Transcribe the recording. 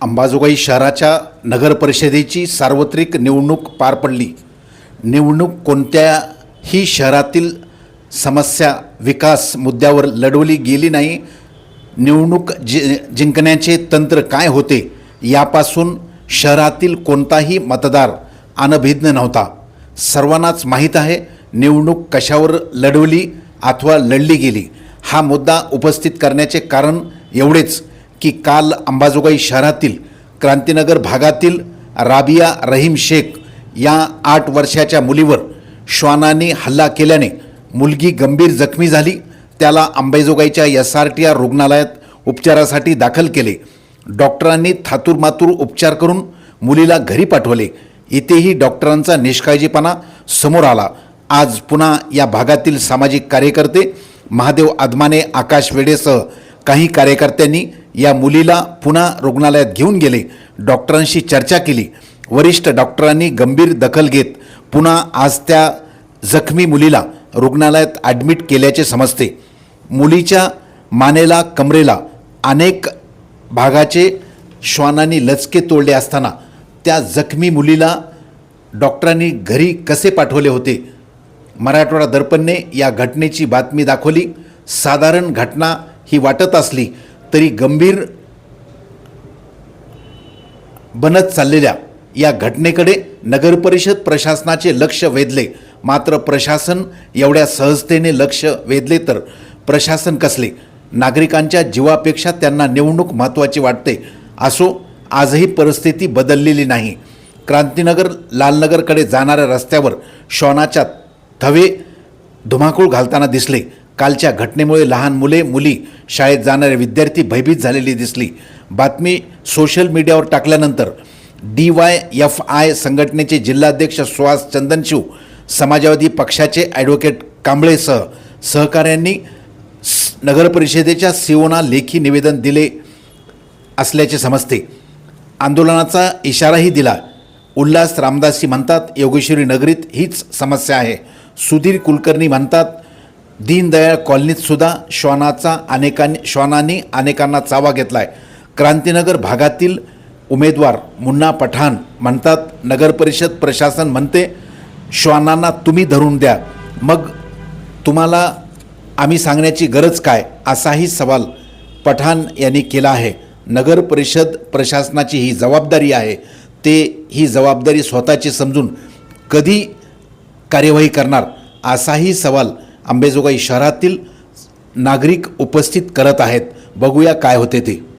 अंबाजोगाई शहराच्या नगरपरिषदेची सार्वत्रिक निवडणूक पार पडली. निवडणूक कोणत्याही शहरातील समस्या विकास मुद्द्यावर लढवली गेली नाही. निवडणूक जि जिंकण्याचे तंत्र काय होते यापासून शहरातील कोणताही मतदार अनभिज्ञ नव्हता. सर्वांनाच माहीत आहे निवडणूक कशावर लढवली अथवा लढली गेली. हा मुद्दा उपस्थित करण्याचे कारण एवढेच. की काल अंबाजोगाई शहरातील क्रांतीनगर भागातील राबिया रहीम शेख या आठ वर्षाच्या मुलीवर श्वानाने हल्ला केल्याने मुलगी गंभीर जखमी झाली. त्याला अंबाजोगाईच्या एस आर टी आर रुग्णालयात उपचारासाठी दाखल केले. डॉक्टरांनी थातूरमातूर उपचार करून मुलीला घरी पाठवले. इथेही डॉक्टरांचा निष्काळजीपणा समोर आला. आज पुन्हा या भागातील सामाजिक कार्यकर्ते महादेव आदमाने आकाश वेडेसह काही कार्यकर्त्यांनी या मुलीला पुन्हा रुग्णालयात घेऊन गेले. डॉक्टरांशी चर्चा केली. वरिष्ठ डॉक्टरांनी गंभीर दखल घेत पुन्हा आज त्या जखमी मुलीला रुग्णालयात ॲडमिट केल्याचे समजते. मुलीच्या मानेला कमरेला अनेक भागाचे श्वानांनी लचके तोडले असताना त्या जखमी मुलीला डॉक्टरांनी घरी कसे पाठवले होते? मराठवाडा दर्पणने या घटनेची बातमी दाखवली. साधारण घटना ही वाटत असली तरी गंभीर बनत चाललेल्या या घटनेकडे नगरपरिषद प्रशासनाचे लक्ष वेधले. मात्र प्रशासन एवढ्या सहजतेने लक्ष वेधले तर प्रशासन कसले? नागरिकांच्या जीवापेक्षा त्यांना निवडणूक महत्त्वाची वाटते. असो आजही परिस्थिती बदललेली नाही. क्रांतीनगर लालनगरकडे जाणाऱ्या रस्त्यावर श्वानाच्या थवे धुमाकूळ घालताना दिसले. कालच्या घटनेमुळे लहान मुले मुली शाळेत जाणारे विद्यार्थी भयभीत झालेली दिसली. बातमी सोशल मीडियावर टाकल्यानंतर डी वाय एफ आय संघटनेचे जिल्हाध्यक्ष सुहास चंदनशिव समाजवादी पक्षाचे ॲडव्होकेट कांबळेसह सहकाऱ्यांनी नगरपरिषदेच्या सीओना लेखी निवेदन दिले असल्याचे समजते. आंदोलनाचा इशाराही दिला. उल्हास रामदासी म्हणतात योगेश्वरी नगरीत हीच समस्या आहे. सुधीर कुलकर्णी म्हणतात दीनदयाळ कॉलनीत सुद्धा श्वानाचा अनेकांनी श्वानांनी अनेकांना चावा घेतला आहे क्रांतीनगर भागातील उमेदवार मुन्ना पठाण म्हणतात नगरपरिषद प्रशासन म्हणते श्वानांना तुम्ही धरून द्या. मग तुम्हाला आम्ही सांगण्याची गरज काय? असाही सवाल पठाण यांनी केला आहे. नगर परिषद प्रशासनाची ही जबाबदारी आहे. ते ही जबाबदारी स्वतःची समजून कधी कार्यवाही करणार असाही सवाल अंबेजोगाई शहरातील नागरिक उपस्थित करत आहेत. बघूया काय होते ते.